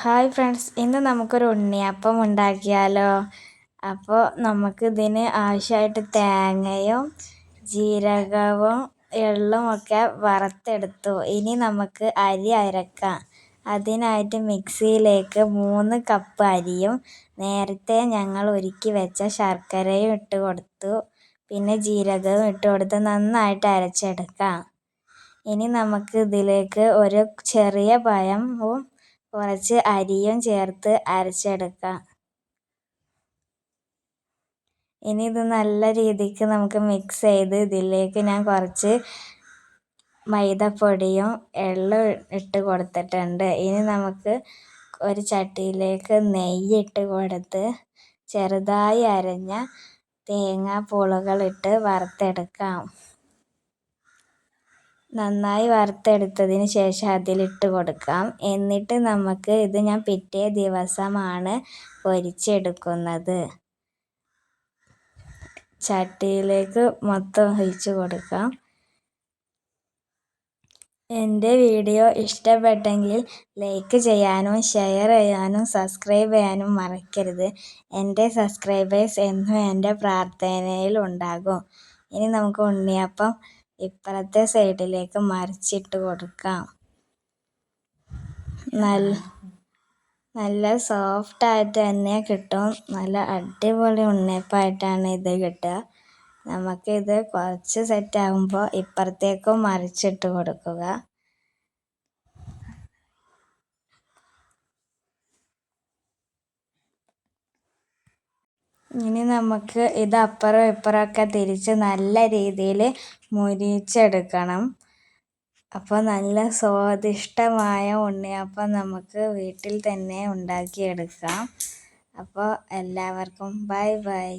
Hi friends ഇന്ന് നമുക്കൊരു ഉണ്ണിയപ്പം ഉണ്ടാക്കിയാലോ? അപ്പോൾ നമുക്ക് ഇതിന് ആവശ്യമായിട്ട് തേങ്ങയും ജീരകവും എള്ളും ഒക്കെ വറുത്തെടുത്തു. ഇനി നമുക്ക് അരി അരക്കാം. അതിനായിട്ട് മിക്സിയിലേക്ക് മൂന്ന് കപ്പ് അരിയും നേരത്തെ ഞങ്ങൾ ഒരുക്കി വെച്ച ശർക്കരയും ഇട്ട് കൊടുത്തു. പിന്നെ ജീരകവും ഇട്ട് കൊടുത്ത് നന്നായിട്ട് അരച്ചെടുക്കാം. ഇനി നമുക്ക് ഇതിലേക്ക് ഒരു ചെറിയ പഴവും കുറച്ച് അരിയും ചേർത്ത് അരച്ചെടുക്കാം. ഇനി ഇത് നല്ല രീതിക്ക് നമുക്ക് മിക്സ് ചെയ്ത് ഇതിലേക്ക് ഞാൻ കുറച്ച് മൈദപ്പൊടിയും എള്ളും ഇട്ട് കൊടുത്തിട്ടുണ്ട്. ഇനി നമുക്ക് ഒരു ചട്ടിയിലേക്ക് നെയ്യ് ഇട്ട് കൊടുത്ത് ചെറുതായി അരഞ്ഞ തേങ്ങാപ്പൂളുകൾ ഇട്ട് വറുത്തെടുക്കാം. നന്നായി വറുത്തെടുത്തതിന് ശേഷം അതിലിട്ട് കൊടുക്കാം. എന്നിട്ട് നമുക്ക് ഇത് ഞാൻ പിറ്റേ ദിവസമാണ് പൊരിച്ചെടുക്കുന്നത്. ചട്ടിയിലേക്ക് മൊത്തം ഒഴിച്ച് കൊടുക്കാം. എന്റെ വീഡിയോ ഇഷ്ടപ്പെട്ടെങ്കിൽ ലൈക്ക് ചെയ്യാനും ഷെയർ ചെയ്യാനും സബ്സ്ക്രൈബ് ചെയ്യാനും മറക്കരുത്. എന്റെ സബ്സ്ക്രൈബേഴ്സ് എന്നും എന്റെ പ്രാർത്ഥനയിൽ ഉണ്ടാകും. ഇനി നമുക്ക് ഉണ്ണിയപ്പം ഇപ്പുറത്തെ സൈഡിലേക്ക് മറിച്ചിട്ട് കൊടുക്കാം. നല്ല നല്ല സോഫ്റ്റായിട്ട് തന്നെ കിട്ടും. നല്ല അടിപൊളി ഉണ്ണിയപ്പമായിട്ടാണ് ഇത് കിട്ടുക. നമുക്കിത് കുറച്ച് സെറ്റ് ആകുമ്പോൾ ഇപ്പുറത്തേക്കും മറിച്ചിട്ട് കൊടുക്കുക. ഇനി നമുക്ക് ഇത് അപ്പുറം ഇപ്പുറമൊക്കെ തിരിച്ച് നല്ല രീതിയിൽ മുരിച്ചെടുക്കണം. അപ്പോൾ നല്ല സ്വാദിഷ്ടമായ ഉണ്ണിയപ്പം നമുക്ക് വീട്ടിൽ തന്നെ ഉണ്ടാക്കിയെടുക്കാം. അപ്പോൾ എല്ലാവർക്കും ബൈ ബൈ.